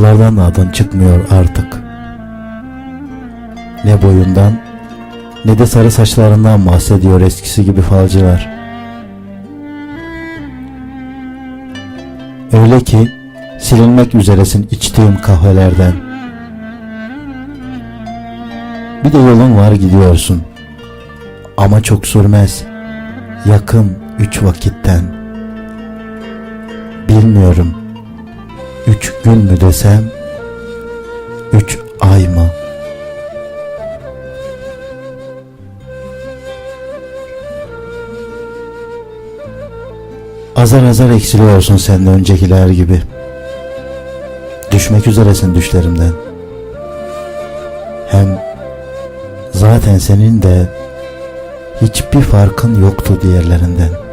Yollardan da adın çıkmıyor artık. Ne boyundan ne de sarı saçlarından bahsediyor eskisi gibi falcılar. Öyle ki silinmek üzeresin içtiğim kahvelerden. Bir de yolun var gidiyorsun. Ama çok sürmez. Yakın üç vakitten. Bilmiyorum. Üç gün mü desem? Üç ay mı? Azar azar eksiliyorsun sen de öncekiler gibi. Düşmek üzeresin düşlerimden. Hem zaten senin de hiçbir farkın yoktu diğerlerinden.